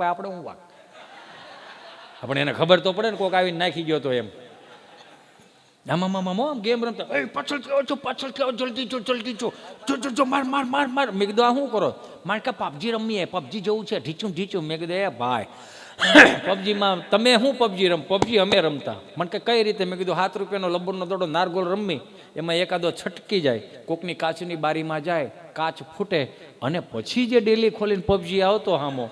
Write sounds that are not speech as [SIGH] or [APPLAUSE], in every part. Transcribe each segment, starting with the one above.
આપણે હું વાક? આપણે એને ખબર તો પડે ને કોઈક આવીને નાખી ગયો તો એમ. આમાં મામા આમ ગેમ રમતા. એ, પાછળ થયો છો પાછળ થયો જલ્દી જો જલ્દી જો. જો જો જો, માર માર માર માર. મેં કીધું, આ શું કરો? મારે કે પબજી રમીએ? પબજી જવું છે? ઢીચું ઢીચું. મેં કીધું, એ ભાઈ પબજીમાં તમે શું પબજી રમ? પબજી અમે રમતા. મને કે, કઈ રીતે? મેં કીધું સાત રૂપિયાનો લબ્બરનો દોડો, નારગોલ રમી એમાં એકાદો છટકી જાય. કોકની કાચની બારીમાં જાય, કાચ ફૂટે. અને પછી જે ડેલી ખોલીને પબજી આવતો હામો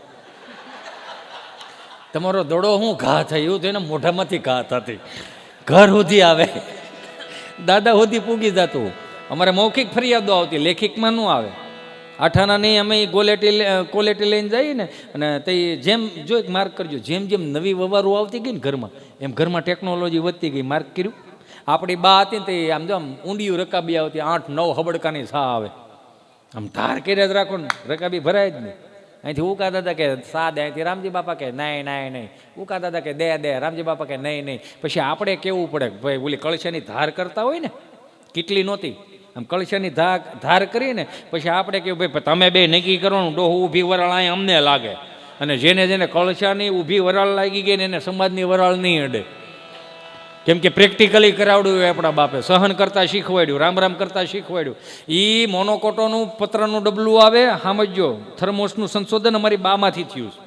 તમારો દડો હું ઘા થાય તો એના મોઢામાંથી ઘા થતી. ઘર સુધી આવે. દાદા સુધી પૂગી જતું. અમારે મૌખિક ફરિયાદો આવતી, લેખિકમાં ન આવે. આઠાના નહીં અમે ગોલેટી કોલેટી લઈને જઈએ ને અને તે જેમ, જો એક માર્ક કરજો, જેમ જેમ નવી વવારો આવતી ગઈ ને ઘરમાં, એમ ઘરમાં ટેકનોલોજી વધતી ગઈ, માર્ક કર્યું. આપણી બા હતી ને તે આમ જો આમ ઊંડિયું રકાબી આવતી, આઠ નવ હબડકાની સા આવે. આમ ધાર કર્યા જ રાખો ને, રકાબી ભરાય જ નહીં. અહીંથી ઉકા દાદા કે સા દે, અહીંથી રામજી બાપા કે નહીં નહીં નહીં. ઉકા દાદા કે, દે દે. રામજી બાપા કે નહીં નહીં. પછી આપણે કેવું પડે? ભાઈ, ઓલી કળશાની ધાર કરતા હોય ને, કેટલી નહોતી? આમ કળશાની ધાર ધાર કરીને પછી આપણે કેવું, ભાઈ તમે બે નક્કી કરવાનું ડોહું ઊભી વરાળ અહીં અમને લાગે. અને જેને જેને કળશાની ઊભી વરાળ લાગી ગઈ ને, એને સમાજની વરાળ નહીં અડે. કેમ કે પ્રેક્ટિકલી કરાવડ્યું આપણા બાપે. સહન કરતા શીખવાડ્યું, રામ રામ કરતા શીખવાડ્યું. એ મોનોકોટોનું, પત્રનું ડબલું આવે સમજો થર્મોસનું સંશોધન અમારી બામાંથી થયું છે.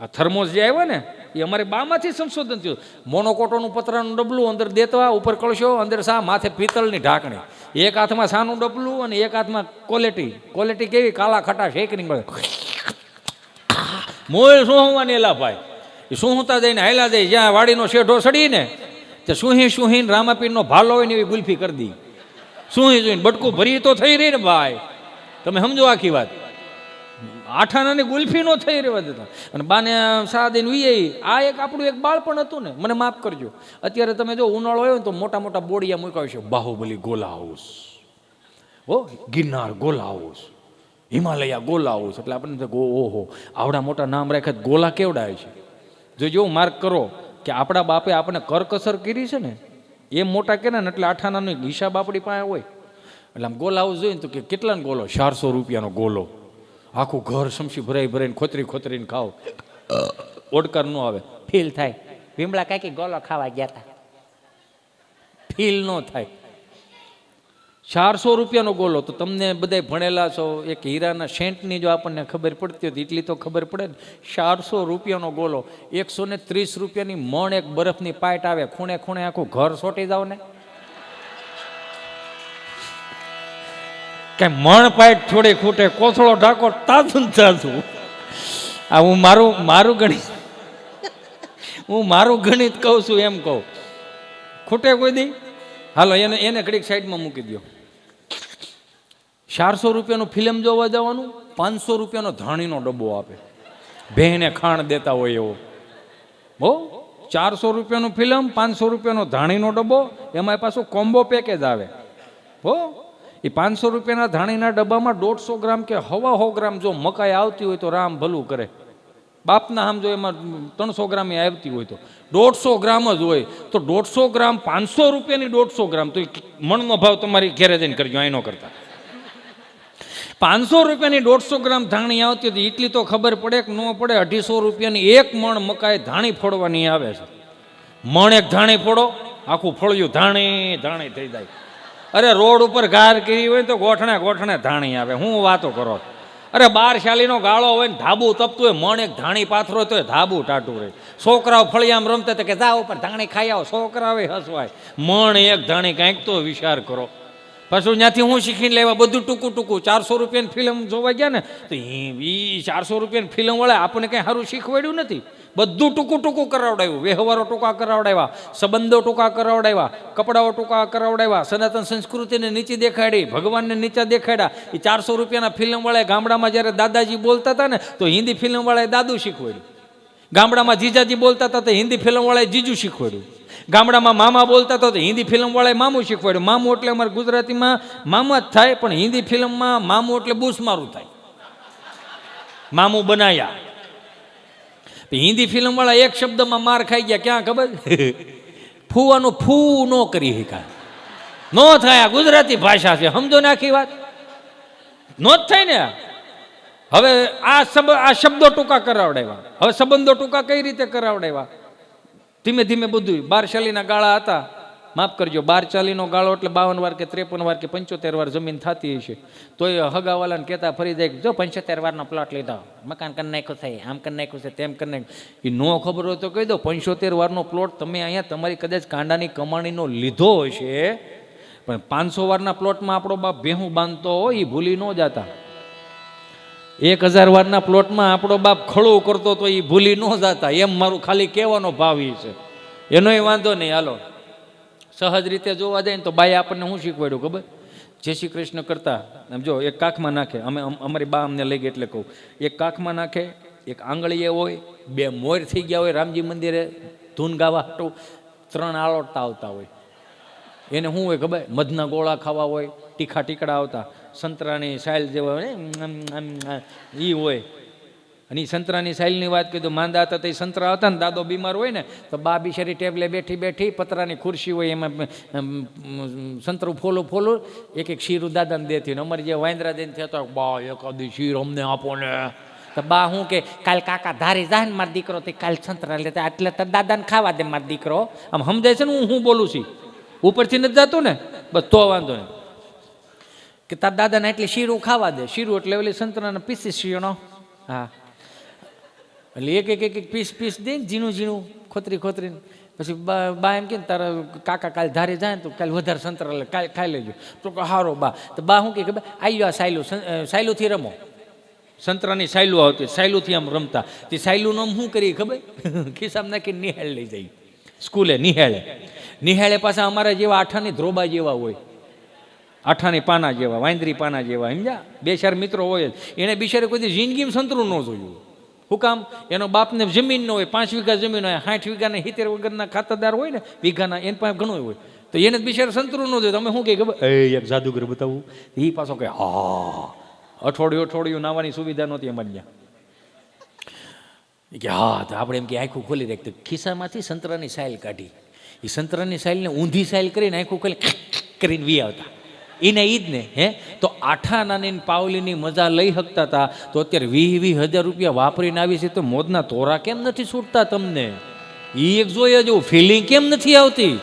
આ થર્મોસ જે આવ્યો ને, એ અમારી બામાંથી સંશોધન થયું. મોનોકોટોનું, પત્રનું ડબલું અંદર દેતવા, ઉપર કળશો, અંદર સા, માથે પિત્તળની ઢાંકણી. એક હાથમાં સાનું ડબલું અને એક હાથમાં ક્વોલિટી. ક્વોલિટી કેવી? કાલા ખટા શેકની મળે મોય શું હોવાની એલા ભાઈ? એ શું હોતા જઈને હાયલા જાય જ્યાં વાડીનો શેઢો સડીને, તે સુહી સુહીન રામાપીરનો ભાલો હોય ને એવી ગુલ્ફી કરી દી. સુહી સુહીન બટકું ભરી તો થઈ રહી ને ભાઈ. તમે સમજો આખી વાત. આઠાનાની ગુલ્ફી નો થઈ રહેવા દેતા અને બાને સાદીન વીએ આ એક આપણું એક બાળપણ હતું ને, મને માફ કરજો. અત્યારે તમે જો ઉનાળો આવ્યો ને તો મોટા મોટા બોડિયા મૂકાવ છે, બાહુબલી ગોલા હાઉસ. ઓ ગિરનાર ગોલા હાઉસ. હિમાલયા ગોલા હાઉસ. એટલે આપણને ઓહો, આવડા મોટા નામ રાખ્યા ગોલા કેવડાય છે? જો જો માર્ક કરો કે આપણા બાપે આપણે કરકસર કરી છે ને એ મોટા કે ને એટલે આઠાનાનો હિસાબ આપણી પાસે હોય. એટલે આમ ગોલા હાઉસ જોઈએ ને તો કે કેટલાનો ગોલો? ચારસો રૂપિયાનો ગોલો. આખું ઘર સમસી ભરાઈ ભરાઈને ખોતરી ખોતરીને ખાવ. ઓડકાર ન આવે. ફીલ થાય. વિમળા કાંઈક ગોલો ખાવા ગયા હતા ફીલ ન થાય. ચારસો રૂપિયાનો ગોલો તો તમને બધાય ભણેલા છો, એક હીરાના સેન્ટની જો આપણને ખબર પડતી હતી એટલી તો ખબર પડે ને. ચારસો રૂપિયાનો ગોલો, એકસો ને ત્રીસ રૂપિયાની મણ એક બરફની પાઇટ આવે, ખૂણે ખૂણે આખું ઘર સોટી જાવ ને. કે મણ પાઇટ થોડી ખૂટે, કોથળો ઢાકો તાજું તાતું આ હું મારું મારું ગણિત, હું મારું ગણિત કહું છું એમ કહું. ખૂટે કોઈ દી? હાલો, એને એને ઘડીક સાઈડમાં મૂકી દો ચારસો રૂપિયાનું ફિલ્મ જોવા જવાનું, પાંચસો રૂપિયાનો ધાણીનો ડબ્બો આપે. ભેને ખાણ દેતા હોય એવો. હો? ચારસો રૂપિયાનું ફિલ્મ, પાંચસો રૂપિયાનો ધાણીનો ડબ્બો, એમાં પાછું કોમ્બો પેકેજ આવે. હો? એ પાંચસો રૂપિયાના ધાણીના ડબ્બામાં દોઢસો ગ્રામ કે હવા હો ગ્રામ જો મકાઈ આવતી હોય તો રામ ભલું કરે. બાપના આમ જો એમાં ત્રણસો ગ્રામ એ આવતી હોય તો. દોઢસો ગ્રામ જ હોય. તો દોઢસો ગ્રામ પાંચસો રૂપિયાની દોઢસો ગ્રામ. તો મણનો ભાવ તમારી ઘેરે જઈને કરજો અહીંનો કરતા. પાંચસો રૂપિયાની દોઢસો ગ્રામ ધાણી આવતી હતી. એટલી તો ખબર પડે કે ન પડે, અઢીસો રૂપિયાની એક મણ મકાઈ ધાણી ફોડવાની આવે છે. મણ એક ધાણી ફોડો, આખું ફળિયું ધાણી ધાણી થઈ જાય. અરે રોડ ઉપર ગાર કરી હોય તો ગોઠણે ગોઠણે ધાણી આવે. હું વાતો કરો અરે બાર શાલીનો ગાળો હોય ને ધાબુ તપતું હોય, મણ એક ધાણી પાથરો તો ધાબુ ટાટું રહે. છોકરાઓ ફળિયામ રમતા તો કે જાઓ પણ ધાણી ખાઈ આવો, છોકરાઓ હસવાય. મણ એક ધાણી કાંઈક તો વિચાર કરો. પાછું ત્યાંથી હું શીખીને લેવા બધું ટૂંકું ટૂંકું ચારસો રૂપિયાની ફિલ્મ જોવા ગયા ને, તો એ ચારસો રૂપિયાની ફિલ્મ વાળા આપણને કંઈ સારું શીખવાડ્યું નથી. બધું ટૂંકું ટૂંકું કરાવડાવ્યું. વ્યવહારો ટૂંકા કરાવડાવ્યા, સંબંધો ટૂંકા કરાવડાવ્યા, કપડાઓ ટૂંકા કરાવડાવ્યા, સનાતન સંસ્કૃતિને નીચે દેખાડી, ભગવાનને નીચે દેખાડ્યા. એ ચારસો રૂપિયાના ફિલ્મવાળાએ ગામડામાં જ્યારે દાદાજી બોલતા હતા ને, તો હિન્દી ફિલ્મવાળાએ દાદુ શીખવાડ્યું. ગામડામાં જીજાજી બોલતા હતા તો હિન્દી ફિલ્મવાળાએ જીજુ શીખવાડ્યું. ગામડામાં મામા બોલતા તો હિન્દી ફિલ્મવાળાએ મામું શીખવાડ્યું. મામું એટલે અમારે ગુજરાતીમાં મામા જ થાય, પણ હિન્દી ફિલ્મમાં મામું એટલે બૂસમારું થાય. મામું બનાયા. હિન્દી ફિલ્મવાળા એક શબ્દમાં માર ખાઈ ગયા, ક્યાં ખબર? [LAUGHS] ફૂવાનું ફૂ ન કરી શકાય નો થાય ગુજરાતી ભાષા છે, સમજો ને આખી વાત? નો જ થાય ને હવે આ આ શબ્દો ટૂંકા કરાવડાવ્યા. હવે સંબંધો ટૂંકા કઈ રીતે કરાવડાવ્યા? ધીમે ધીમે બધું બાર ચાલીના ગાળા હતા. માફ કરજો, બાર ચાલીનો ગાળો એટલે બાવન વાર કે ત્રેપન વાર કે પંચોતેર વાર જમીન થતી હશે. તો એ હગાવાલાને કહેતા ફરી જાય જો પંચોતેર વારનો પ્લોટ લીધો. મકાન કરી નાખ્યું છે, આમ કરી નાખ્યું છે, તેમ કરી નાખ્યું. એ નો ખબર હોય તો કહી દો, પંચોતેર વારનો પ્લોટ તમે અહીંયા તમારી કદાચ કાંડાની કમાણીનો લીધો હશે. પણ પાંચસો વારના પ્લોટમાં આપણો બાપ ભેહું બાંધતો હોય એ ભૂલી ન જતા. એક હજાર વારના પ્લોટમાં આપણો બાપ ખળું કરતો તો એ ભૂલી ન જતા. એમ મારું ખાલી કહેવાનો ભાવ એ છે. એનોય વાંધો નહીં. હાલો. સહજ રીતે જોવા જાય ને તો બાઈ આપણને શું શીખવાડ્યું ખબર? જય શ્રી કૃષ્ણ કરતા, આમ જો, એક કાખમાં નાખે. અમે અમ- અમારી બા અમને લઈ ગઈ એટલે કહું. એક કાખમાં નાખે, એક આંગળીએ હોય, બે મોર થઈ ગયા હોય રામજી મંદિરે, ધૂન ગાવા હાટું, ત્રણ આળોટતા આવતા હોય. એને શું હોય ખબર? મધના ગોળા ખાવા હોય, તીખા ટીકડા આવતા. સંતરાની સાયલ જેવા હોય એ હોય. અને સંતરાની સાયલની વાત કીધું માંદા હતા તો એ સંતરા હતા ને, દાદો બીમાર હોય ને, તો બા બિચારી ટેબલે બેઠી બેઠી, પતરાની ખુરશી હોય, એમાં સંતરું ફોલું ફોલું, એક એક શીરું દાદાને દેતી ને, અમારી જે વાંદરા દઈને થતો બા, એકાદી શીર અમને આપો ને. તો બા હું કે, કાલ કાકા ધારી જાય ને, મારો દીકરો તે કાલ સંતરા લેતા એટલે તો દાદાને ખાવા દે મારો દીકરો. આમ સમજાય છે ને હું હું બોલું છું? ઉપરથી નથી જતું ને? બસ તો વાંધો નહીં. કે તાર દાદાને એટલે શીરું ખાવા દે. શીરું એટલે ઓલી સંતરાના પીસી શીણો હા. એટલે એક એક એક એક પીસ પીસ દે ને ઝીણું ઝીણું, ખોતરી ખોતરીને. પછી બા એમ કે તારા કાકા કાલ ધારે જાય ને તો કાલ વધારે સંતરા કાલ ખાઈ લેજો. તો કે હારો બા. તો બા શું કે ખબર આવી આ સાયલું સાયલુંથી રમો. સંતરાની સાયલું આવતી, સાયલુંથી આમ રમતા. તે સાયલું આમ શું કરી ખબર? [LAUGHS] ખિસ્સામાં નાખી નિહાળ લઈ જાય. સ્કૂલે નિહાળે. નિહાળે પાછા અમારા જેવા આઠાની ધ્રોબા જેવા હોય. આઠાની પાના જેવા, વાંદરી પાના જેવા, સમજ્યા? બે ચાર મિત્રો હોય જ. એને બિચારે કોઈ જિંદગીમાં સંતરું ન જોયું. હું કામ? એનો બાપને જમીન ન હોય, પાંચ વીઘા જમીન હોય, સાઠ વીઘાના સિત્તેર વગરના ખાતરદાર હોય ને, વીઘાના એને પાસે ઘણું હોય. તો એને બિચારે સંતરું ન જોયું. તમે શું કહે ખબર? એ, એક જાદુગર બતાવું. એ પાછો કે હા. અઠવાડિયું અઠવાડિયું નાવાની સુવિધા નહોતી એમ ત્યાં. કે હા. તો આપણે એમ કે આખું ખોલી રાખતું ખિસ્સામાંથી સંતરાની સાયલ કાઢી. એ સંતરાની સાયલને ઊંધી સાયલ કરીને આખું ખોલી કરીને વી આવતા. એને ઈ જ ને હે? તો આઠા નાની પાવલીની મજા લઈ શકતા હતા તો અત્યારે વીસ વીસ હજાર રૂપિયા વાપરીને આવી છે તો મોજના તોરા કેમ નથી છૂટતા તમને? એ એક જોઈએ જો ફિલિંગ કેમ નથી આવતી?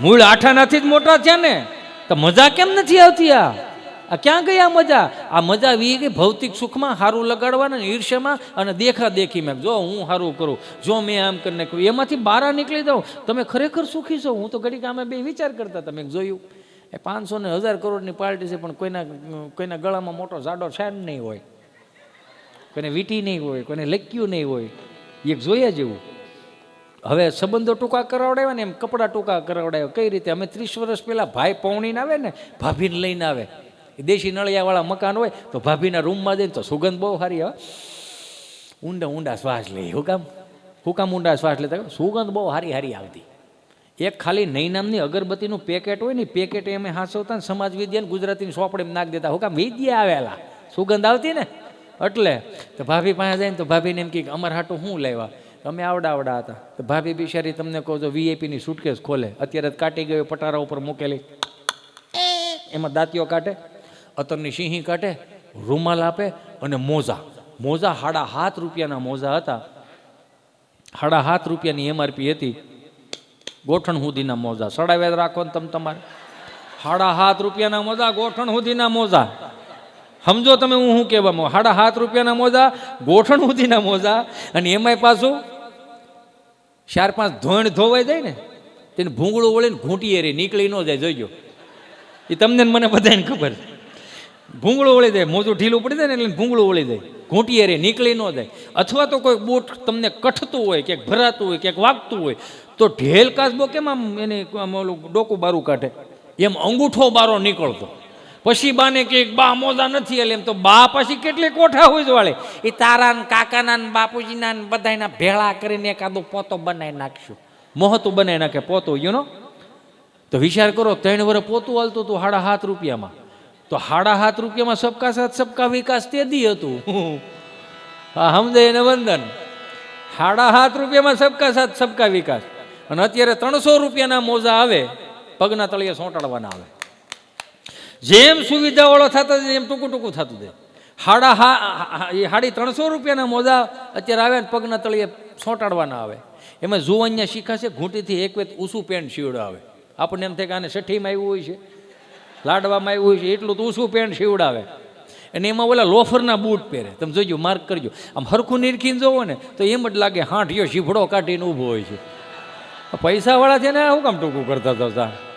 મૂળ આઠાનાથી જ મોટા થયા ને, તો મજા કેમ નથી આવતી આ? આ ક્યાં ગઈ આ મજા? આ મજા વી ગઈ ભૌતિક સુખમાં સારું લગાડવાના ઈર્ષ્યમાં અને દેખા દેખીમાં જો હું સારું કરું, જો મેં આમ કરીને એમાંથી બહાર નીકળી જાઉં. તમે ખરેખર સુખી છો? હું તો ઘડીક આમે બે વિચાર કરતા તમે જોયું. એ પાંચસો ને હજાર કરોડની પાર્ટી છે, પણ કોઈના કોઈના ગળામાં મોટો જાડો શાન નહીં હોય. કોઈને વીટી નહીં હોય, કોઈને લક્યું નહીં હોય. એક જોઈએ જેવું. હવે સંબંધો ટૂંકા કરાવડાવ્યા ને એમ કપડાં ટૂંકા કરાવડાવ્યા. કઈ રીતે? અમે ત્રીસ વર્ષ પહેલાં ભાઈ પૌણીને આવે ને, ભાભીને લઈને આવે. દેશી નળિયાવાળા મકાન હોય, તો ભાભીના રૂમમાં જઈને તો સુગંધ બહુ સારી આવે. ઊંડા ઊંડા શ્વાસ લે, હું કામ? હું કામ ઊંડા શ્વાસ લેતા? સુગંધ બહુ સારી સારી આવતી. એક ખાલી નૈનામની નામની અગરબત્તીનું પેકેટ હોય ને પેકેટ એમ હાંસવતા ને સમાજ વિદ્યા ને ગુજરાતીની સોપડીમાં નાખી દેતા. હું કામ વિદ્યા આવેલા. સુગંધ આવતી ને? એટલે. તો ભાભી પાસે જાય ને તો ભાભીને એમ કે અમારે હાટું શું લેવા? અમે આવડા આવડા હતા. તો ભાભી બિચારી તમને કહો છો વીઆઈપીની સુટકેસ ખોલે. અત્યારે કાટી ગયો, પટારા ઉપર મૂકેલી. એમાં દાંતીઓ કાઢે, અતરની સિંહી કાઢે, રૂમાલ આપે અને મોજા. મોજા હાડા હાથ રૂપિયાના મોજા હતા. હાડા હાથ રૂપિયાની એમઆરપી હતી. ગોઠણ સુધીના મોજા. સડાવ્યા રાખો ને તમે તમારે. સાડા હાથ રૂપિયાના મોજા, ગોઠણ સુધીના મોજા. સમજો તમે હું શું કહેવા માંગુ? સાડા હાથ રૂપિયાના મોજા, ગોઠણ સુધીના મોજા અને એમાંય પાછું ચાર પાંચ ધોણ ધોવાઈ જાય ને, તેને ભૂંગળું વળીને ઘૂંટીએ રે નીકળી ન જાય જોઈજો એ તમને મને બધાને ખબર. ભૂંગળું વળી જાય, મોજું ઢીલું પડી જાય ને એટલે ભૂંગળું વળી જાય. ઘૂંટીએ રે નીકળી ન જાય. અથવા તો કોઈ બૂટ તમને કઠતું હોય, ક્યાંક ભરાતું હોય, ક્યાંક વાગતું હોય તો ઢેલ કાચબો કેમ આમ એને આમ ઓલું ડોકું બારું કાઢે? એમ અંગૂઠો બારો નીકળતો. પછી બાને કે બા મોજા નથી એટલે એમ તો બા પછી કેટલી કોઠા હોય જ વાળે. એ તારા કાકાના બાપુજીના ને બધાના ભેળા કરીને એકાદો પોતો બનાવી નાખશું. મોહતું બનાવી નાખે પોતો યુ નો તો વિચાર કરો, ત્રણ વર્ષ પોતું હાલતું હતું સાડા સાત રૂપિયામાં. તો સાડા સાત રૂપિયામાં સબકા સાથ, સબકા વિકાસ તે દી હતું. હા સમજે એને વંદન? સાડા સાત રૂપિયામાં સબકા સાથ, સબકા વિકાસ. અને અત્યારે ત્રણસો રૂપિયાના મોજા આવે, પગના તળિયે સોંટાડવાના આવે. જેમ સુવિધાવાળો થતા એમ ટૂંકું ટૂંકું થતું જાય. હાડા હા એ હાડી ત્રણસો રૂપિયાના મોજા અત્યારે આવે ને પગના તળિયે સોંટાડવાના આવે. એમાં જુવાનિયા શીખાશે, ઘૂંટીથી એક વેત ઊંસું પેન્ટ સીવડાવે. આપણને એમ થાય કે આને છઠ્ઠીમાં આવ્યું હોય છે, લાડવામાં આવ્યું હોય છે, એટલું તો ઊંસું પેન્ટ સીવડાવે. અને એમાં ઓલા લોફરના બૂટ પહેરે. તમે જોજો માર્ક કરજો. આમ હરખું નિરખીને જોવો ને, તો એમ જ લાગે હાંઠિયો શીફડો કાઢીને ઊભો હોય છે. પૈસાવાળા છે ને શું કામ ટૂંકું કરતા હતા.